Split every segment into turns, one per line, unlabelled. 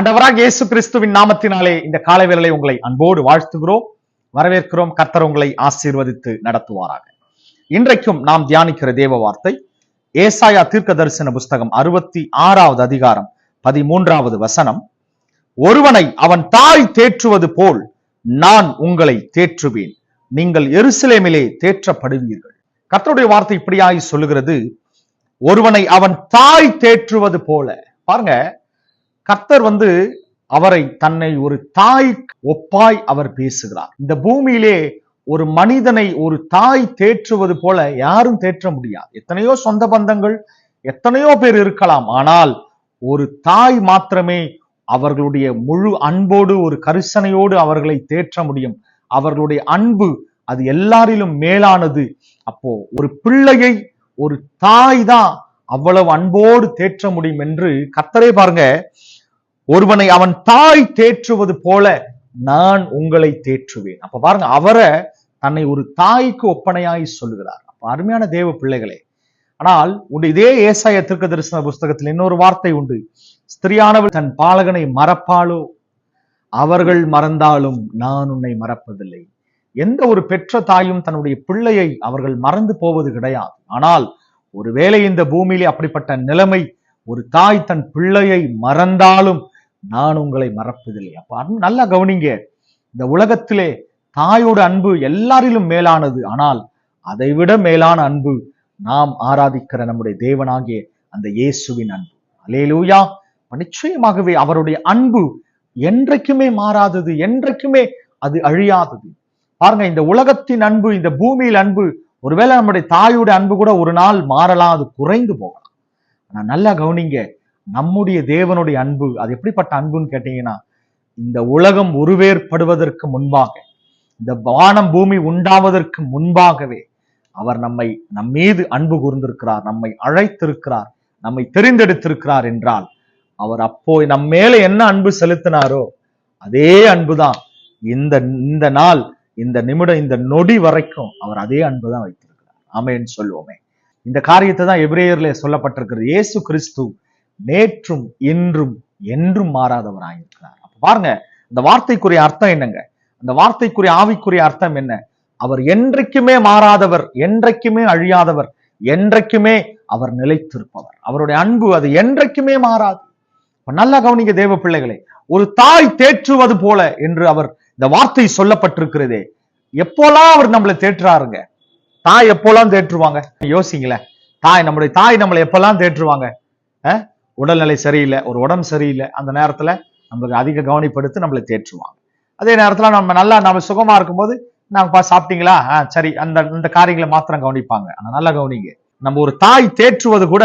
ஆண்டவராக இயேசு கிறிஸ்துவின் நாமத்தினாலே இந்த காலை வேளையை உங்களை அன்போடு வாழ்த்துகிறோம். வரவேற்கிறோம். கர்த்தர் உங்களை ஆசீர்வதித்து நடத்துவாராக. இன்றைக்கும் நாம் தியானிக்கிற தேவ வார்த்தை ஏசாயா தீர்க்க தரிசன புஸ்தகம் அறுபத்தி ஆறாவது அதிகாரம் பதிமூன்றாவது வசனம் ஒருவனை அவன் தாய் தேற்றுவது போல் நான் உங்களை தேற்றுவேன். நீங்கள் எருசலேமிலே தேற்றப்படுவீர்கள். கர்த்தருடைய வார்த்தை இப்படியாய் சொல்லுகிறது ஒருவனை அவன் தாய் தேற்றுவது போல. பாருங்க கர்த்தர் வந்து அவரை தன்னை ஒரு தாய் ஒப்பாய் அவர் பேசுகிறார். இந்த பூமியிலே ஒரு மனிதனை ஒரு தாய் தேற்றுவது போல யாரும் தேற்ற முடியாது. எத்தனையோ சொந்த பந்தங்கள் எத்தனையோ பேர் இருக்கலாம். ஆனால் ஒரு தாய் மாத்திரமே அவர்களுடைய முழு அன்போடு ஒரு கரிசனையோடு அவர்களை தேற்ற முடியும். அவர்களுடைய அன்பு அது எல்லாரிலும் மேலானது. அப்போ ஒரு பிள்ளையை ஒரு தாய் தான் அவ்வளவு அன்போடு தேற்ற முடியும் என்று கத்தரே பாருங்க. ஒருவனை அவன் தாய் தேற்றுவது போல நான் உங்களை தேற்றுவேன். அப்ப பாருங்க அவரை தன்னை ஒரு தாய்க்கு ஒப்பனையாய் சொல்லுகிறார். அப்ப அருமையான தேவ பிள்ளைகளே ஆனால் உண்டு இதே ஏசாய திருக்க தரிசன புஸ்தகத்தில் இன்னொரு வார்த்தை உண்டு. ஸ்திரியானவள் தன் பாலகனை மறப்பாளோ? அவர்கள் மறந்தாலும் நான் உன்னை மறப்பதில்லை. எந்த ஒரு பெற்ற தாயும் தன்னுடைய பிள்ளையை அவர்கள் மறந்து போவது கிடையாது. ஆனால் ஒருவேளை இந்த பூமியிலே அப்படிப்பட்ட நிலைமை ஒரு தாய் தன் பிள்ளையை மறந்தாலும் நான் உங்களை மறப்பதில்லை. அப்ப நல்லா கவனிங்க. இந்த உலகத்திலே தாயோட அன்பு எல்லாரிலும் மேலானது. ஆனால் அதைவிட மேலான அன்பு நாம் ஆராதிக்கிற நம்முடைய தேவனாகிய அந்த இயேசுவின் அன்பு. அலேலூயா நிச்சயமாகவே அவருடைய அன்பு என்றைக்குமே மாறாதது என்றைக்குமே அது அழியாதது. பாருங்க இந்த உலகத்தின் அன்பு இந்த பூமியில் அன்பு ஒருவேளை நம்முடைய தாயோட அன்பு கூட ஒரு நாள் மாறலாம் அது குறைந்து போகலாம். ஆனா நல்லா கவனிங்க நம்முடைய தேவனுடைய அன்பு அது எப்படிப்பட்ட அன்புன்னு கேட்டீங்கன்னா இந்த உலகம் உருவேற்படுவதற்கு முன்பாக இந்த வானம் பூமி உண்டாவதற்கு முன்பாகவே அவர் நம்மை நம் மீது அன்பு கூர்ந்திருக்கிறார் நம்மை அழைத்திருக்கிறார் நம்மை தெரிந்தெடுத்திருக்கிறார் என்றால் அவர் அப்போ நம் மேல என்ன அன்பு செலுத்தினாரோ அதே அன்புதான் இந்த இந்த நாள் இந்த நிமிடம் இந்த நொடி வரைக்கும் அவர் அதே அன்பு தான் வைத்திருக்கிறார். ஆமேன்னு சொல்லுவோமே இந்த காரியத்தை தான் எபிரேயர்ல சொல்லப்பட்டிருக்கிறது. இயேசு கிறிஸ்து நேற்றும் இன்றும் என்றும் மாறாதவராயிருக்கிறார். அப்ப பாருங்க இந்த வார்த்தைக்குரிய அர்த்தம் என்னங்க? அந்த வார்த்தைக்குரிய ஆவிக்குரிய அர்த்தம் என்ன? அவர் என்றைக்குமே மாறாதவர் என்றைக்குமே அழியாதவர் என்றைக்குமே அவர் நிலைத்திருப்பவர். அவருடைய அன்பு அது என்றைக்குமே மாறாது. நல்லா கவனிங்க தேவ பிள்ளைகளே ஒரு தாய் தேற்றுவது போல என்று அவர் இந்த வார்த்தை சொல்லப்பட்டிருக்கிறதே. எப்போலாம் அவர் நம்மளை தேற்றுறாருங்க? தாய் எப்போலாம் தேற்றுவாங்க? யோசிங்களேன். தாய் நம்முடைய தாய் நம்மளை எப்பெல்லாம் தேற்றுவாங்க? அஹ்? உடல்நிலை சரியில்லை ஒரு உடம்பு சரியில்லை அந்த நேரத்தில் நம்மளுக்கு அதிக கவனிப்படுத்தி நம்மளை தேற்றுவாங்க. அதே நேரத்தில் நம்ம நல்லா நம்ம சுகமா இருக்கும்போது நாங்கப்பா சாப்பிட்டீங்களா? ஆ சரி. அந்த அந்த காரியங்களை மாத்திரம் கவனிப்பாங்க. ஆனால் நல்லா கவனிங்க. நம்ம ஒரு தாய் தேற்றுவது கூட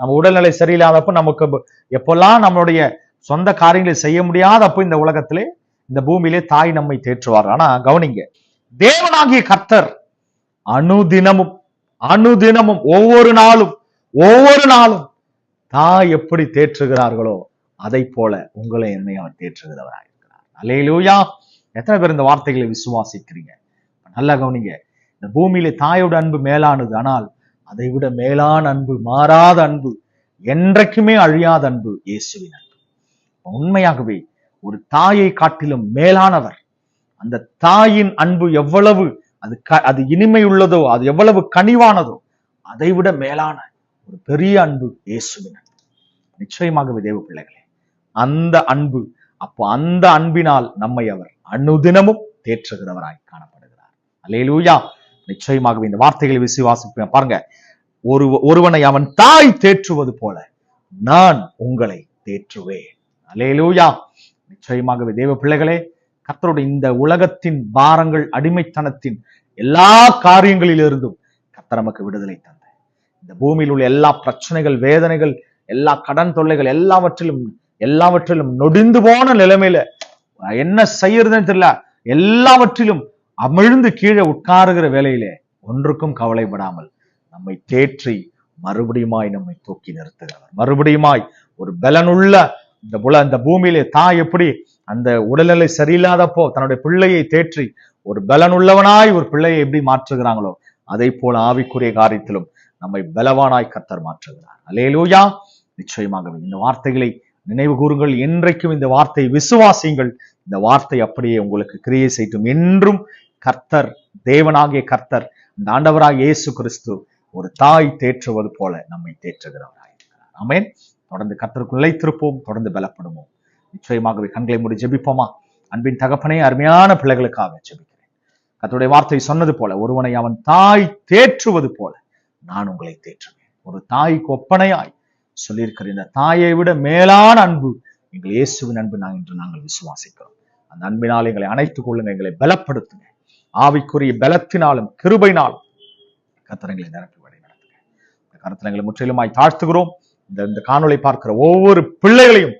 நம்ம உடல்நிலை சரியில்லாதப்போ நமக்கு எப்போல்லாம் எப்பெல்லாம் நம்மளுடைய சொந்த காரியங்களை செய்ய முடியாதப்போ இந்த உலகத்திலே இந்த பூமியிலே தாய் நம்மை தேற்றுவார் ஆனா கவனிங்க. தேவனாகிய கர்த்தர் அனுதினமும் அனுதினமும் ஒவ்வொரு நாளும் ஒவ்வொரு நாளும் தாய் எப்படி தேற்றுகிறார்களோ அதை போல உங்களை என்னை அவர் தேற்றுகிறவராயிருக்கிறார் அலேலூயா எத்தனை பேர் இந்த வார்த்தைகளை விசுவாசிக்கிறீங்க? நல்லா கவனிங்க. இந்த பூமியிலே தாயோட அன்பு மேலானது ஆனால் அதை விட மேலான அன்பு மாறாத அன்பு என்றைக்குமே அழியாத அன்பு இயேசுவின் அன்பு. உண்மையாகவே ஒரு தாயை காட்டிலும் மேலானவர் அந்த தாயின் அன்பு எவ்வளவு அது க- அது இனிமை உள்ளதோ அது எவ்வளவு கனிவானதோ அதை விட மேலான ஒரு பெரிய அன்பு இயேசுவின் அன்பு. நிச்சயமாகவே தேவ பிள்ளைகளே. அந்த அன்பு அப்போ அந்த அன்பினால் நம்மை அவர் அனுதினமும் தேற்றுகிறவராய் காணப்படுகிறார். அலையலூயா நிச்சயமாகவே இந்த வார்த்தைகளை விசுவாசிப்பேன் பாருங்க. ஒரு ஒருவனை அவன் தாய் தேற்றுவது போல நான் உங்களை தேற்றுவேன். அல்லேலூயா. நிச்சயமாகவே தேவ பிள்ளைகளே கத்தருடைய இந்த உலகத்தின் பாரங்கள் அடிமைத்தனத்தின் எல்லா காரியங்களிலிருந்தும் கத்தர் நமக்கு விடுதலை தந்த. இந்த பூமியில் உள்ள எல்லா பிரச்சனைகள் வேதனைகள் எல்லா கடன் தொல்லைகள் எல்லாவற்றிலும் எல்லாவற்றிலும் நொடிந்து போன நிலைமையில என்ன செய்யறதுன்னு தெரியல. எல்லாவற்றிலும் அமிழ்ந்து கீழே உட்காருகிற வேலையிலே ஒன்றுக்கும் கவலைப்படாமல் நம்மை தேற்றி மறுபடியுமாய் நம்மை தூக்கி நிறுத்துகிறவர். மறுபடியுமாய் ஒரு பலனுள்ள இந்த புல இந்த பூமியிலே தான் எப்படி அந்த உடல்நிலை சரியில்லாதப்போ தன்னுடைய பிள்ளையை தேற்றி ஒரு பலனுள்ளவனாய் ஒரு பிள்ளையை எப்படி மாற்றுகிறாங்களோ அதை போல ஆவிக்குரிய காரியத்திலும் நம்மை பலவானாய் கத்தர் மாற்றுகிறார். அலேலூயா நிச்சயமாகவே. இந்த வார்த்தைகளை நினைவு கூறுங்கள். என்றைக்கும் இந்த வார்த்தை விசுவாசியுங்கள். இந்த வார்த்தை அப்படியே உங்களுக்கு கிரியை செய்யும் என்றும் கர்த்தர் தேவனாகிய கர்த்தர் இந்த ஆண்டவராக இயேசு கிறிஸ்து ஒரு தாய் தேற்றுவது போல நம்மை தேற்றுகிறவராயிருக்கிறார் ஆமேன். தொடர்ந்து கர்த்தருக்கு நிலைத்திருப்போம். தொடர்ந்து பலப்படுவோம். நிச்சயமாகவே கண்களை மூடி ஜெபிப்போமா? அன்பின் தகப்பனே அருமையான பிள்ளைகளுக்காக ஜெபிக்கிறேன். கத்தோடைய வார்த்தை சொன்னது போல ஒருவனை அவன் தாய் தேற்றுவது போல நான் உங்களை தேற்றுவேன். ஒரு தாய்க்கு ஒப்பனையாய் சொல்லியிருக்கிற இந்த தாயை விட மேலான அன்பு எங்கள் இயேசுவின் அன்பு நான் என்று நாங்கள் விசுவாசிக்கிறோம். அந்த அன்பினால் எங்களை அணைத்துக் கொள்ளுங்க எங்களை பலப்படுத்துங்க. ஆவிக்குரிய பலத்தினாலும் கிருபைனாலும் கத்தரங்களை நிரப்பி வழி நடத்துங்க. இந்த கருத்தில் முற்றிலுமாய் தாழ்த்துகிறோம். இந்த இந்த காணொலை பார்க்கிற ஒவ்வொரு பிள்ளைகளையும்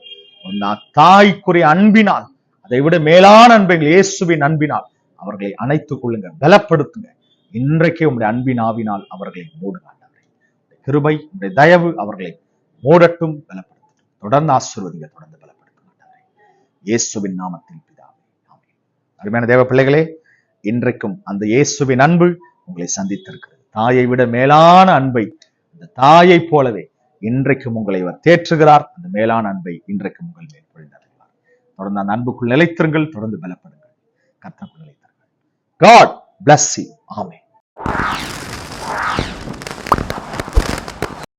தாய்க்குரிய அன்பினால் அதை விட மேலான அன்பைகள் இயேசுவின் அன்பினால் அவர்களை அணைத்துக் கொள்ளுங்க பலப்படுத்துங்க. இன்றைக்கே உங்களுடைய அன்பின் ஆவினால் அவர்களை மூடுங்க கிருபை உடைய தயவு அவர்களை மூடட்டும் பலப்படுத்தும் தொடர்ந்து ஆசீர்வதிங்க தொடர்ந்து பலப்படுத்தும் இயேசுவின் நாமத்தில் பிதாவே அருமையான தேவ பிள்ளைகளே இன்றைக்கும் அந்த இயேசுவின் அன்பு உங்களை சந்தித்திருக்கிறது. தாயை விட மேலான அன்பை அந்த தாயை போலவே இன்றைக்கும் உங்களை அவர் தேற்றுகிறார். அந்த மேலான அன்பை இன்றைக்கும் உங்கள் மேல் பொழிந்தருகிறார் தொடர்ந்து அந்த அன்புக்குள் நிலைத்திருங்கள் தொடர்ந்து பலப்படுங்கள். கர்த்தருக்குள் நிலைத்திருங்கள். God bless you. ஆமென்.